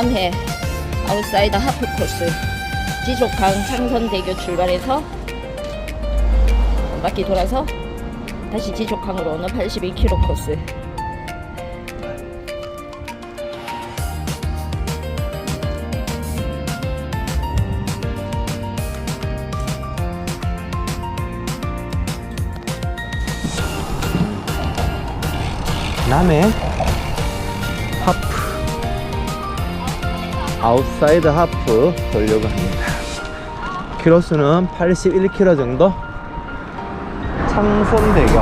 남해 아웃사이더 하프 코스 지속강 창선대교 출발해서 한 바퀴 돌아서 다시 지속강으로 오는 82km 코스. 남해 아웃사이드 하프 돌려고 합니다. 키로수는 81km 정도? 창선대교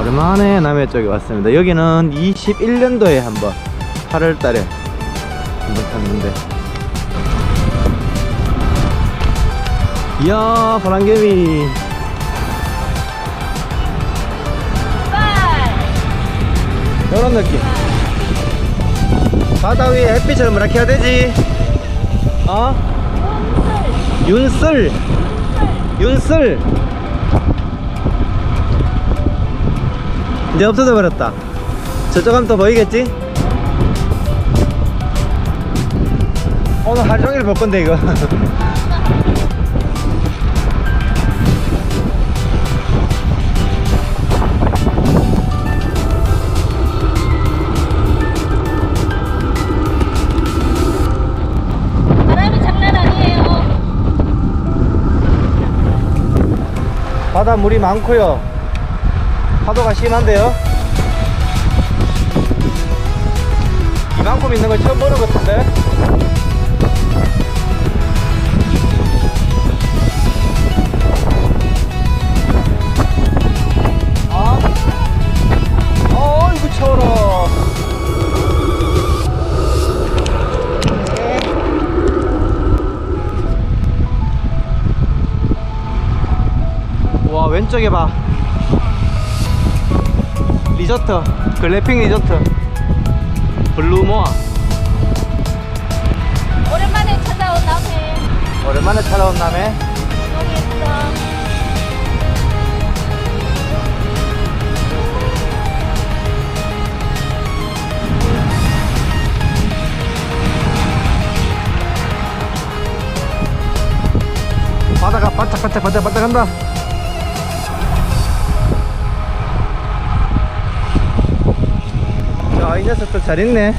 오랜만에 남해 쪽에 왔습니다. 여기는 21년도에 한번 8월 달에 한번 탔는데. 이야 바람개비 이런 느낌 바다 위에 햇빛을 뭐라 해야 되지? 어? 윤슬 윤슬 이제 없어져 버렸다 저쪽 가면 또 보이겠지? 오늘 하루 종일 볼 건데 이거 바다 물이 많고요. 파도가 심한데요. 이만큼 있는 걸 처음 보는 것 같은데 왼쪽에 봐. 리조트 글래핑 리조트. 블루모아. 오랜만에 찾아온 남해. 오랜만에 찾아온 남해. 너무 예쁘다 바다가 반짝반짝 반짝반짝 한다 야이 녀석들 잘 있네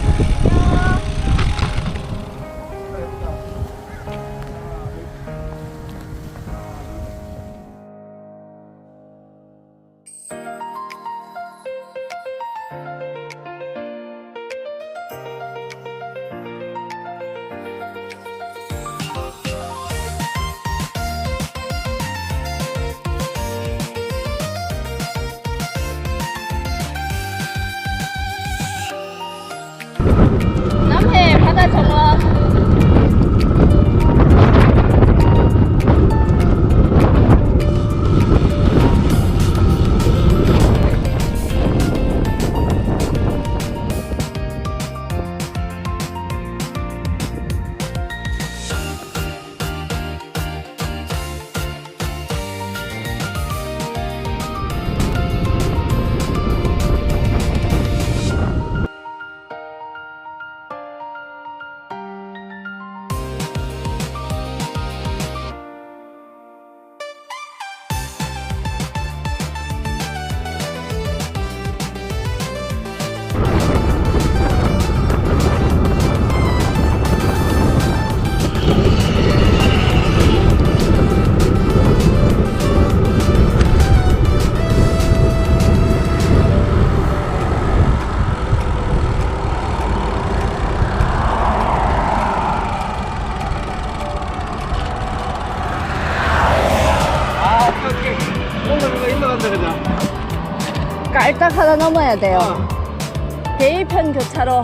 깔딱 하나 넘어야 돼요. 어. 대일편 교차로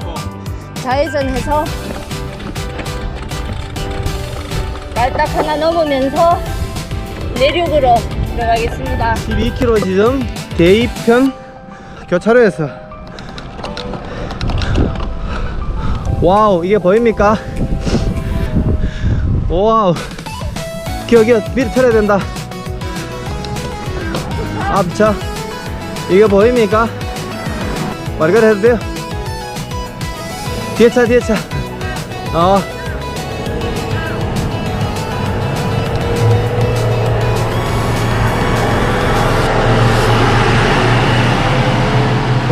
좌회전해서 깔딱 하나 넘으면서 내륙으로 들어가겠습니다. 12km 지점 대이편 교차로에서. 와우 이게 보입니까? 와우 기어 기어 밑에 털어야 된다. 앞차 이게 보입니까? 말걸 해도 돼요 뒤에 차 뒤에 차 어.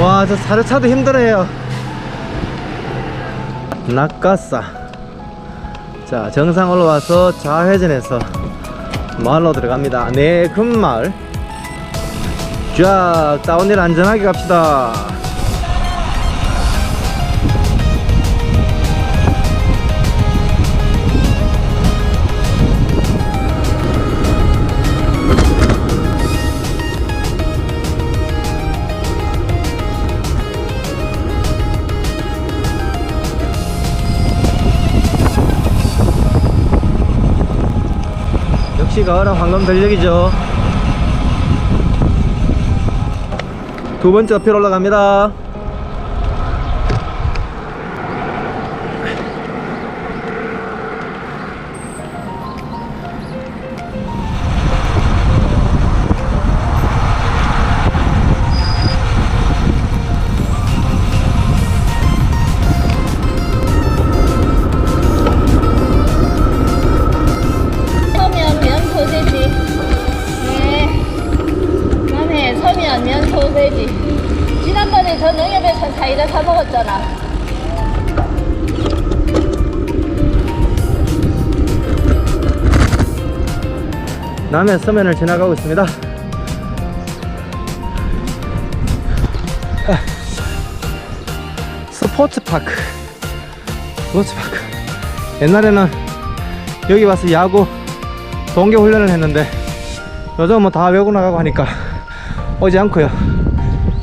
와, 저 사료차도 힘들어요. 낙가사. 자, 정상 올라와서 좌회전해서 마을로 들어갑니다. 네, 금마을. 쫙, 다운힐 안전하게 갑시다. 역시 가을은 황금 전력이죠. 두 번째 어필 올라갑니다. 남해 서면을 지나가고 있습니다. 아, 스포츠파크. 스포츠파크. 옛날에는 여기 와서 야구, 동계 훈련을 했는데 요즘은 뭐다 외국 나가고 하니까 오지 않고요.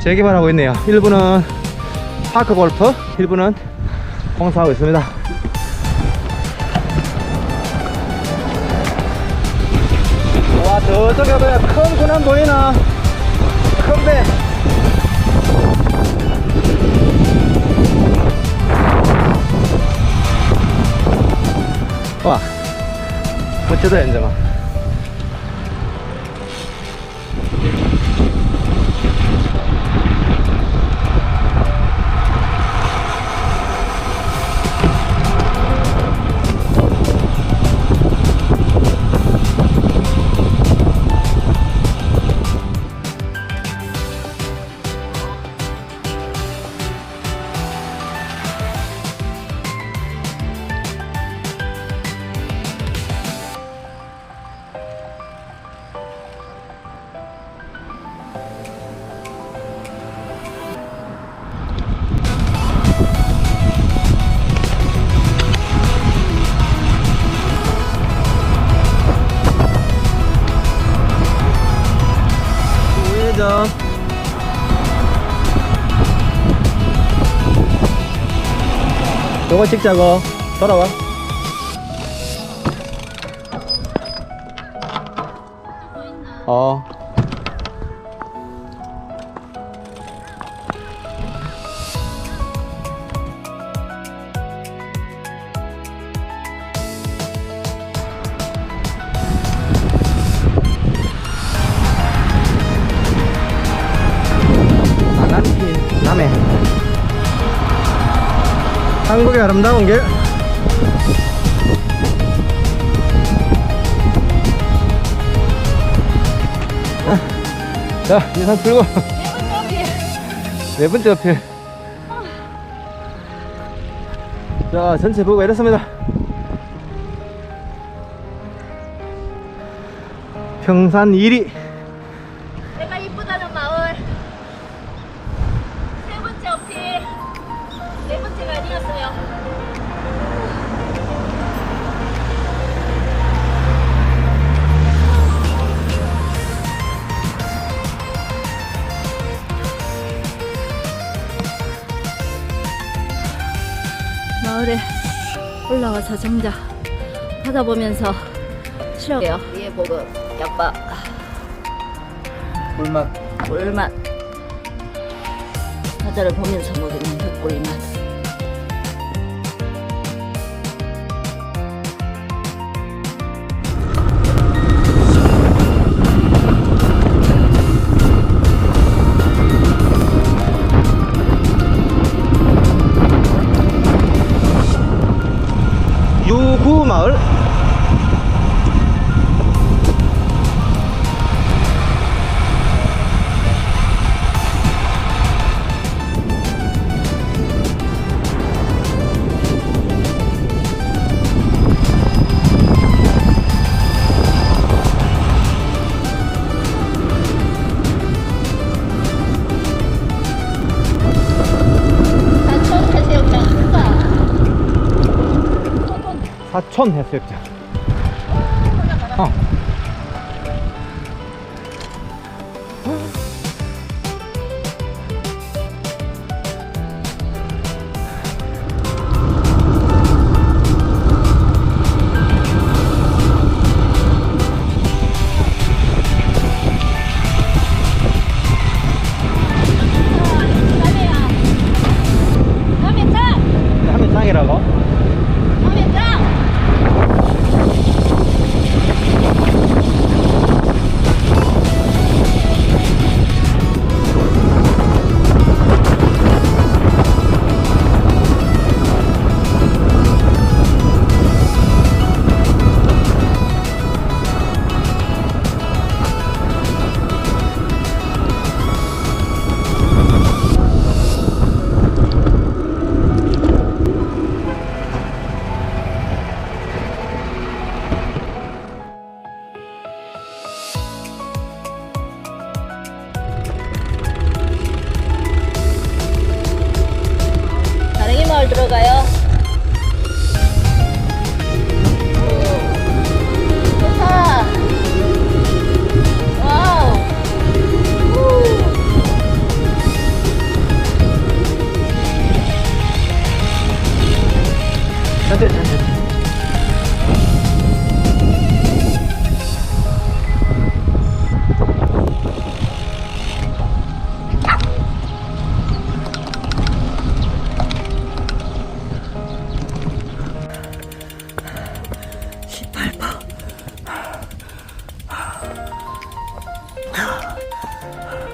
재개발하고 있네요. 일부는 파크 골프, 일부는 공사하고 있습니다. 저쪽에 뭐야 큰 군함 보이나 큰 배. 와 멋지다 현정아 요거 찍자고 돌아와. 어 한국의 아름다운 길. 자, 인상 풀고. 네 번째 어필. 자, 전체 보고 이렇습니다. 평산 1위. 내가 이쁘다는 마을. 올라와서 정자 하다 보면서 쉬어요. 위에 보고 약바 불맛. 꿀맛. 바다를 보면서 먹으면 더 꿀맛 maul 촌 해수욕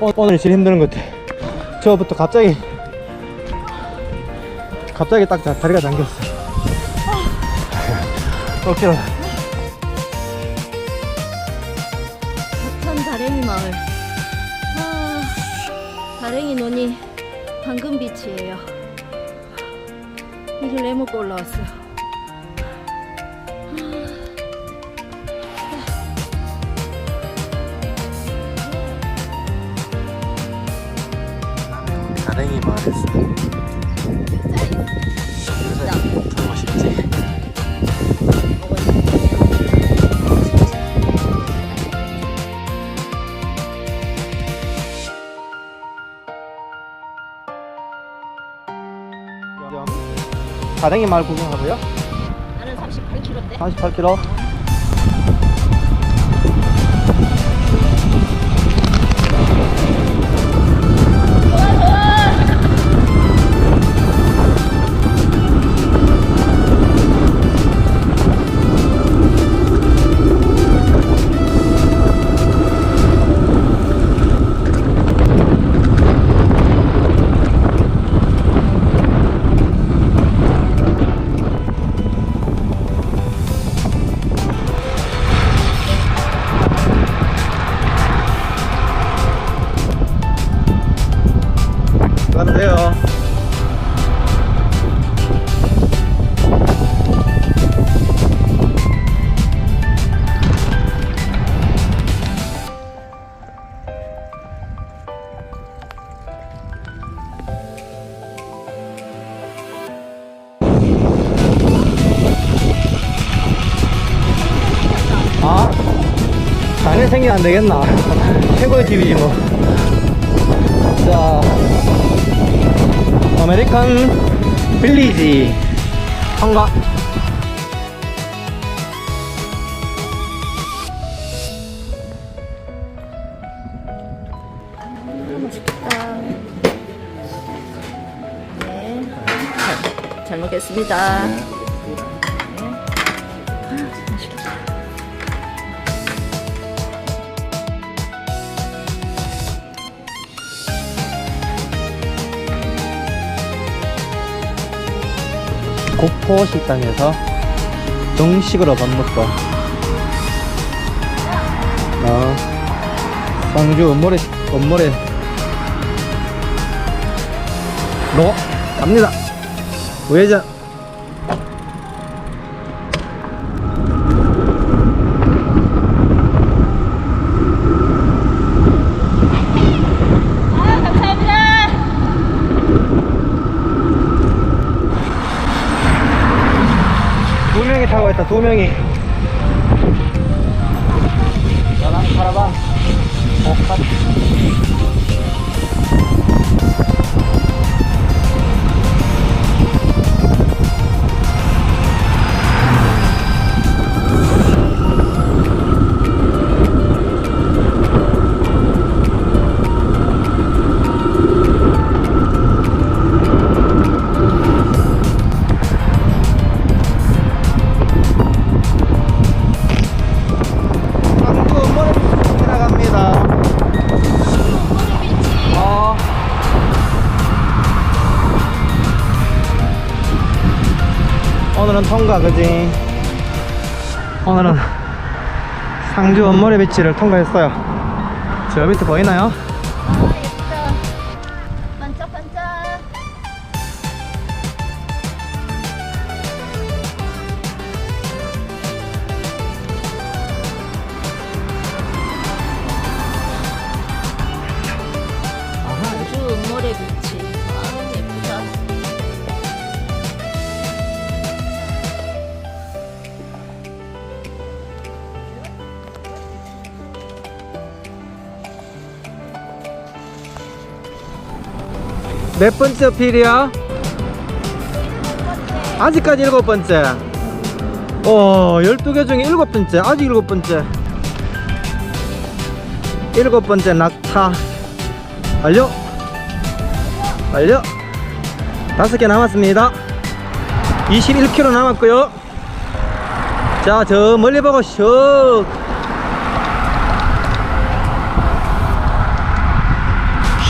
오- 오늘 제일 힘든 것 같아. 저부터 갑자기 갑자기 딱 자- 다리가 당겼어. 어깨로. 부천 다랭이 마을. 아, 다랭이 논이 황금빛이에요. 이를 내먹고 올라왔어요. 다랭이 마을 구경하고요. 나는 38kg인데. 38km. 돼요. 아? 자네 생기면 안 되겠나? 최고의 집이지 뭐. 아메리칸 빌리지 한가. 네. 잘, 잘 먹겠습니다. 고포 식당에서 정식으로 밥 먹고 어, 상주 엄모래 엄모래 로 갑니다. 우회전 있다 두두 명이. 나랑 카라반 복합 오늘은 통과, 그지? 오늘은 상주 원머리 비치를 통과했어요. 저 밑에 보이나요? 몇 번째 필이야? 아직까지 일곱 번째. 어, 12개 중에 일곱 번째. 아직 일곱 번째. 일곱 번째 낙타. 완료. 완료. 다섯 개 남았습니다. 21km 남았고요. 자, 저 멀리 보고 슉.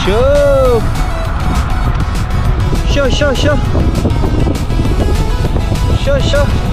슉. 쉬어 쉬어 쉬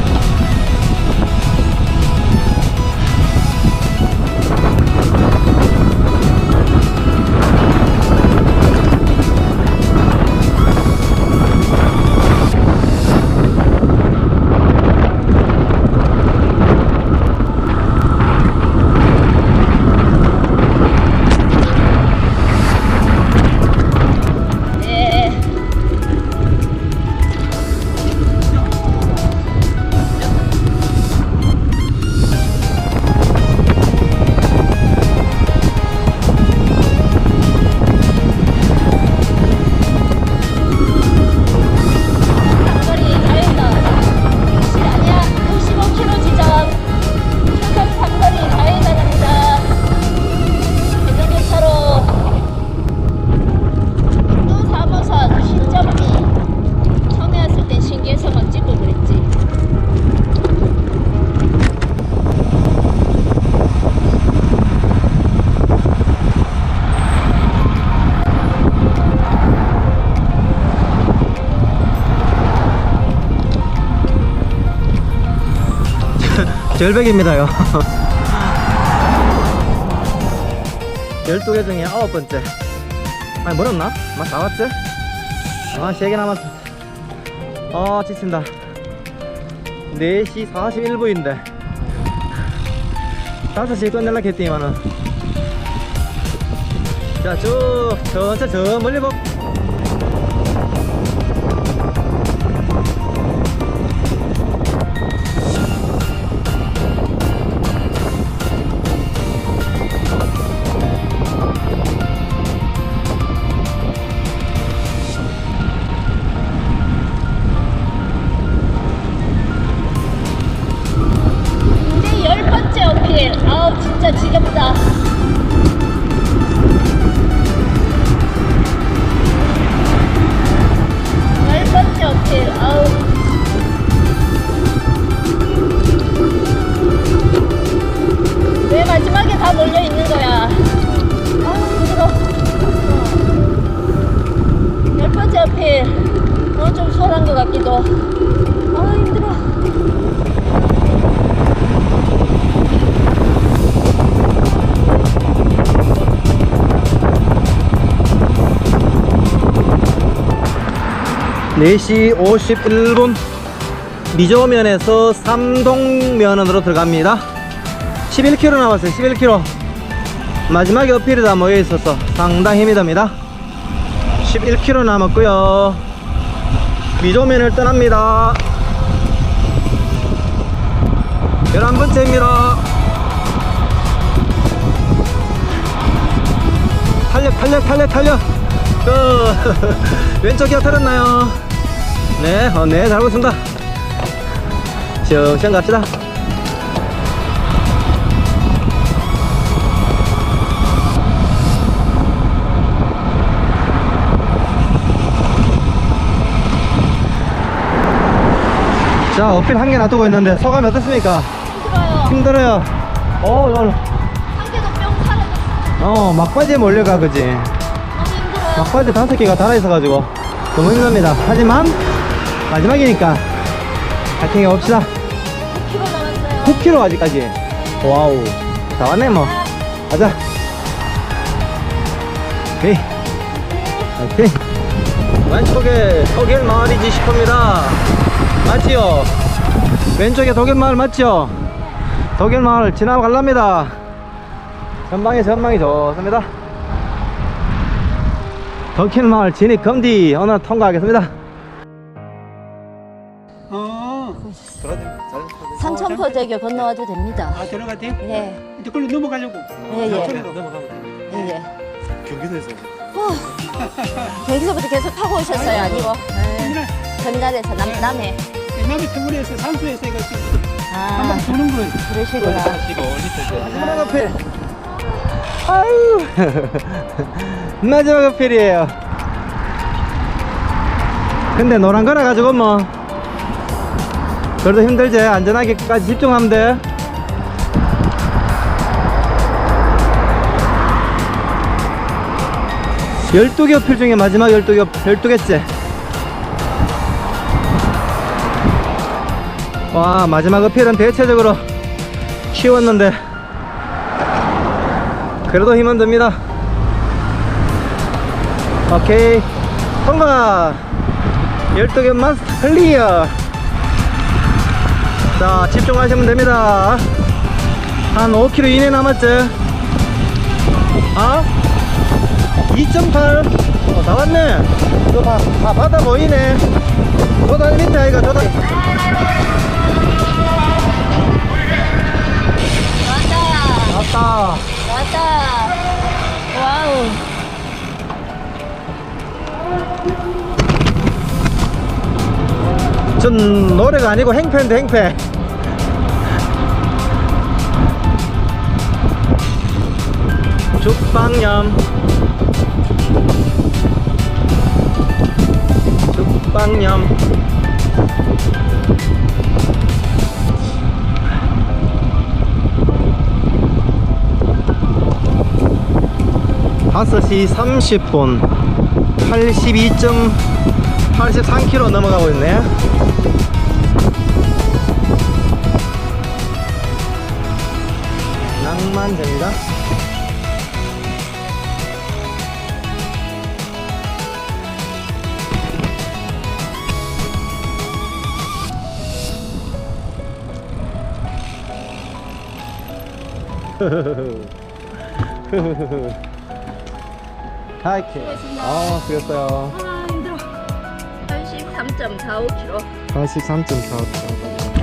절벽입니다요. 12개 중에 아홉 번째. 아니 멀었나? 맞다 왔지? 아 3개 남았어. 아 지친다. 4시 41분인데. 5시에 끝낼라 했더니만은. 자쭉 천천히 저 멀리 보 4시 51분. 미조면에서 삼동면으로 들어갑니다. 11km 남았어요 11km 마지막에 어필이 다 모여 있어서 상당히 힘이 듭니다. 11km 남았고요. 미조면을 떠납니다. 11번째입니다. 탄력 탄력 탄력 탄력. 어, 왼쪽 기어 털었나요? 네, 어, 네, 잘 보겠습니다. 시험 갑시다. 자, 어필 한 개 놔두고 있는데 소감이 어떻습니까? 힘들어요. 힘들어요. 어, 오늘 한 개도 뿅 사라졌어. 어, 막바지에 몰려가, 그지? 너무 힘들어요. 막바지 다섯 개가 달아있어가지고 너무 힘듭니다. 하지만 마지막이니까 파이팅 해봅시다. 9kg 남았어요. 9km 아직까지. 와우. 다 왔네, 뭐. 가자. 오케이. 파이팅. 왼쪽에 독일 마을이지 싶습니다. 맞지요? 왼쪽에 독일 마을 맞죠? 독일 마을 지나갈랍니다. 전방에 전망이 좋습니다. 독일 마을 진입 금디 오늘 통과하겠습니다. 산천포대교 건너와도 됩니다. 아 들어가대? 네. 이제 걸로 넘어가려고. 예, 예. 넘어가면 예, 예. 경기도에서. 여기서부터 계속 타고 오셨어요, 아니고? 네. 전날에서 남, 남해. 남의 태물에서 산소에서 이거 지금 아, 한번 도는 거예요. 그러시구나. 마지막 어필. 아유. 마지막 어필이에요. 근데 노란 거라 가지고 뭐. 그래도 힘들지. 안전하게 끝까지 집중하면 돼. 열두 개 어필 중에 마지막 열두 개, 열두 개째. 와, 마지막 어필은 대체적으로 쉬웠는데 그래도 힘은 듭니다 오케이 통과 12개 마스터 클리어 자 집중하시면 됩니다 한 5km 이내 남았지 아? 2.8 어, 다 왔네 또 봐, 아, 바다 보이네 조단 밑에 아이가 조단 왔다. 왔다 왔다. 와우. 전 노래가 아니고 행패인데 행패. 죽방염. 죽방염. 다섯 시 30분. 82.83km 넘어가고 있네 낭만점이다. 하이킹. 아, 그랬어요. 아, 힘들어. 83.45kg. 43.4. 네.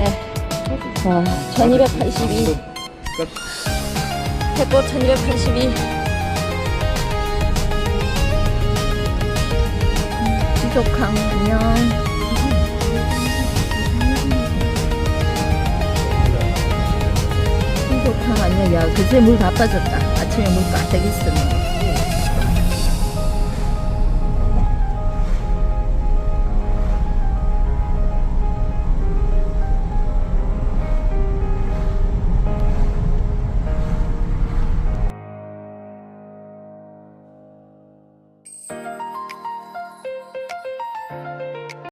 자, 1282. 태고 1282. 지속항 안녕. 지속항 안녕. 야, 그새 물 다 빠졌다. 아침에 물 가득 있었네.